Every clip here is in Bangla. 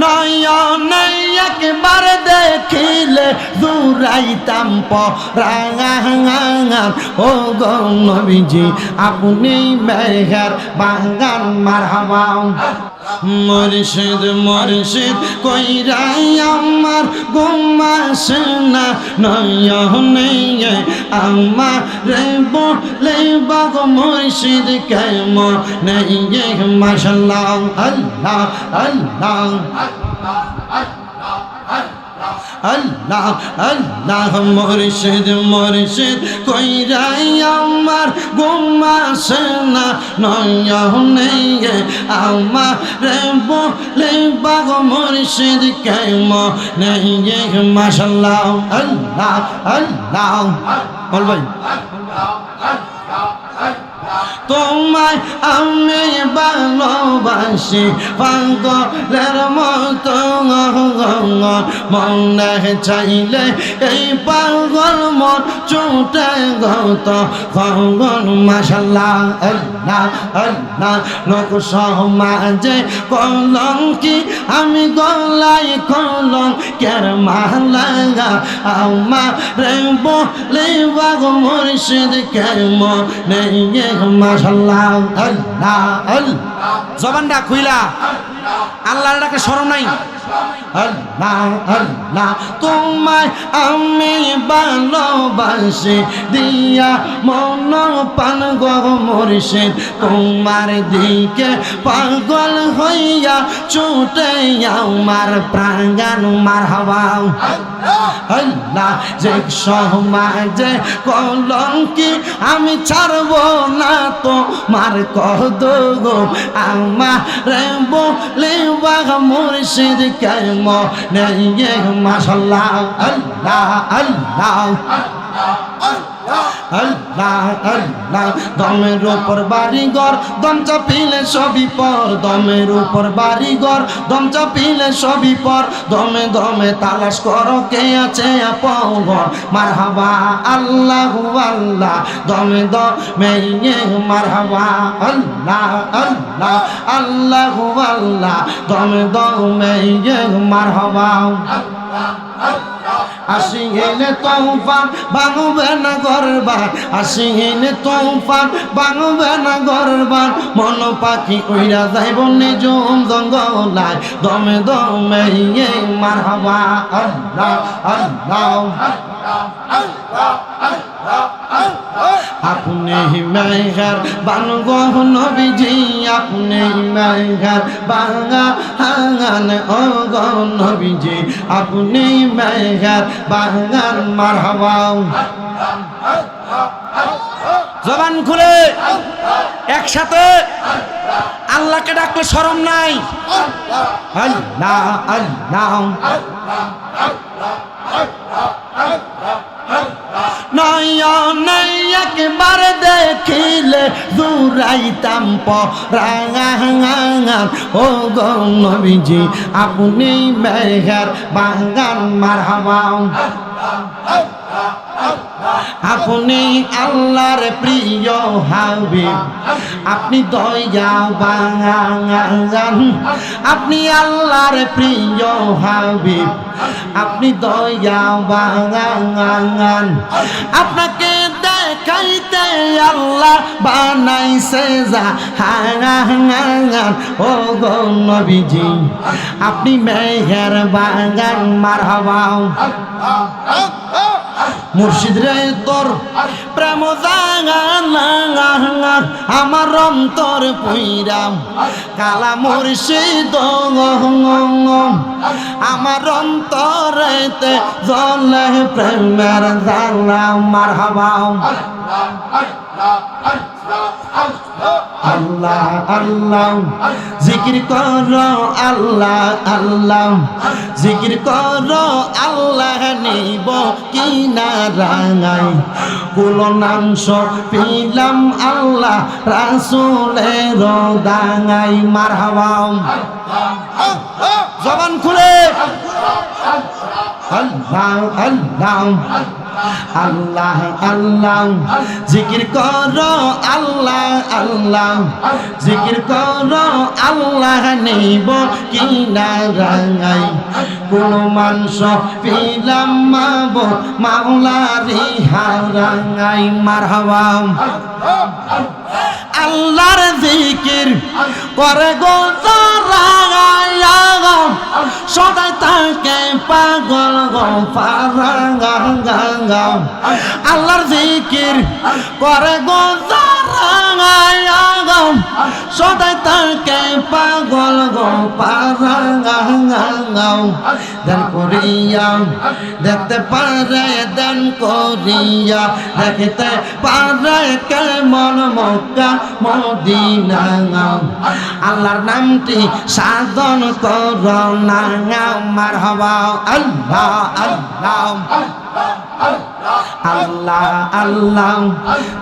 নয়নে একবার দেখিলে দূরাইতাম পরাঙাঙাঙান ও গো আপনি মেঘের বাগান মারহাবাও মর্শিদ মর্শিদ কইরাই আমার গোমাস না নয়নে আমার রে বলে বাগ মর্শিদ কেম নেই মাশাল্লাহ আল্লাহ আল্লাহ আল্লাহ আল্লাহ মুর্শিদ মুর্শিদ, কইরাই আমার গুমাস না, নয়নে আমার রে বলে বাগ মুর্শিদ কেম নেই মাশাল্লাহ, আল্লাহ আল্লাহ, বল ভাই। তোমায় আমি ভালোবাসি, পাগলের মতো মনে চাইলে এই পাগল মন চোটে গত পাগল আল্লাহ লোক সমাজে কি আমি গলাই কলম কের মালা আমার বলে বাগ মুর্শিদ কেম নেই মাশাল্লাহ আল্লাহ। আল্লাহ। জবানটা খুইলা। আল্লাহর ডাকে শরম নাই। আল্লাহ আল্লাহ, তোমায় আমি ভালোবাসি। দিয়া মন পান গো তোমার দিকে পাগল হইয়া ছুটে আমার প্রাঙ্গান মার হওয়া। আল্লাহ, যে সমাজে কলঙ্কি আমি ছাড়ব না তো মার কদ আমার বলে বাঘ মুর্শিদ কেম নেই মাসাল্লাহ আল্লাহ আল্লাহ। আল্লাহ আল্লাহ, দমের উপর বাড়ি ঘর দম চাপিলে সবই পর, দমের উপর বাড়ি ঘর দম চাপিলে সবই পর, দমে দমে তালাশ করো কে আছে আপন মার হাবা আল্লাহ আল্লাহ, দমে দমে মার হাবা আল্লাহ আল্লাহ আল্লাহ আল্লাহ, দমে দমে মার হাবা আসিলে তৌফান ভাঙবে না গরবান আসিলে তৌফান ভাঙবে না গরবার মন পাখি কইরা যাইব নিজম জঙ্গলায় দমে দমে ইয়ে মার হবা আল্লাহ আল্লাহ আপনি মেঘার বানগ নবীজি, আপনি মেঘার বাঙা হাঙান ও গো নবীজি, আপনি মেঘার বাঙান মার হবাও জবান খুলে, একসাথে, আল্লাহকে ডাকলে শরম নাই। আল্লাহ আল্লাহ। দেখিলে দূরাইতাম পরাঙাঙাঙান। ও গো নবীজি, আপনি মেঘের বাগান মার হবাও আপনি আল্লাহর প্রিয় হাবিব। আপনি দয়া বাঙান আপনি আল্লাহর প্রিয় হাবিব। আপনি দয়া বাঙান আপনাকে দেখাইতে আল্লাহ বানাইছে যা। ও গো আপনি মেঘের বাগান মার হবাও মুর্শিদ রে তোর প্রেম আমার অন্তর পুইরাম কালা মুর্শিদ আমার অন্তরেতে জলে প্রেমের জালা মার হবাও আল্লাহ আল্লাহ। জিকির কর আল্লাহ আল্লাহ। জিকির কর আল্লাহ নিব কি না রাঙাই কুলনাংশ পিলাম আল্লাহ, রাসুলের দাঙাই। মার হাওয়াও জবান খুলে। আল্লাহ আল্লাহ। আল্লাহ আল্লাহ। জিকির করো, আল্লাহ আল্লাহ। জিকির করো, আল্লাহ নেইব কি না রাঙাই কোন মাংস পিলাম মাব মাওলারি হারাঙাই মারহাবা। আল্লাহর জিকির করে গো তারাগায়া সদাই তাকে পাগল গো আল্লাহর জিকির করে গো তারাগায়া সদাই তাকে পাগল গো পারাঙ্গা দেন করিয়া দেখতে পারে দেন করিয়া দেখতে পারে কেমন মক্কা মদিনা আল্লাহর নামটি সাধন কর না আমার হওয়া আল্লাহ আল্লাহ আল্লাহ আল্লাহ আল্লাহ।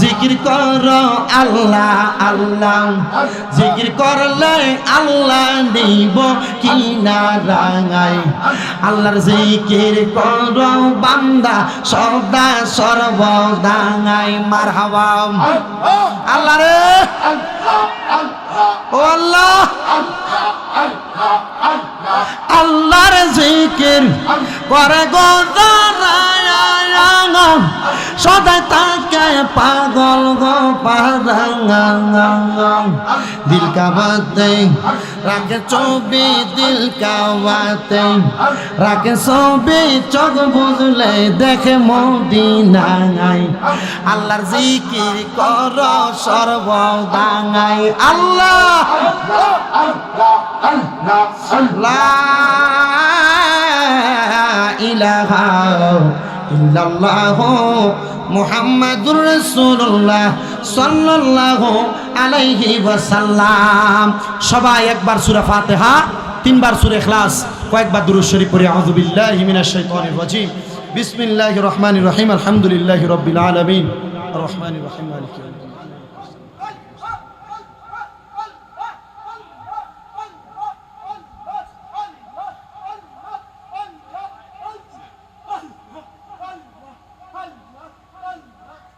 জিকির কর, আল্লাহ আল্লাহ। জিকির করলে আল্লাহ দিব কি না রাঙাই। আল্লাহর জিকির কর, বান্দা সদা সর্বদাঙাই মার হাওয়া আল্লাহ রে। ও আল্লাহ। আল্লাহর জিকির করে গো সদাই তাকে পাগল গো পারাঙ্গা দিল কাবাতে, রাখে ছবি দিল কাবাতে। রাখে ছবি, চোখ বুঝলে দেখে মদিনাই আল্লাহর জিকির কর সর্বদাঙ্গাই আল্লাহ! ইলাহা ইল্লাল্লাহ। মুহাম্মাদুর রাসূলুল্লাহ সাল্লাল্লাহু আলাইহি ওয়াসাল্লাম। সবাই একবার সূরা ফাতিহা, তিনবার সূরা ইখলাস, কয়েকবার দুরূদ শরীফ পড়ে। আউযু বিল্লাহি মিনাশ শাইতানির রাজীম। বিসমিল্লাহির রহমানির রহিম। আলহামদুলিল্লাহি রাব্বিল আলামিন। আর রহমানির রহিম মালিকি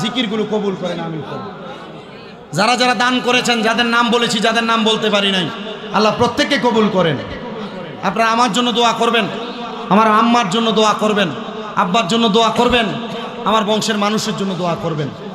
জিকিরগুলো কবুল করেন আমি যারা যারা দান করেছেন, যাদের নাম বলেছি, যাদের নাম বলতে পারি নাই, আল্লাহ প্রত্যেককে কবুল করেন। আপনারা আমার জন্য দোয়া করবেন, আমার আম্মার জন্য দোয়া করবেন, আব্বার জন্য দোয়া করবেন, আমার বংশের মানুষের জন্য দোয়া করবেন।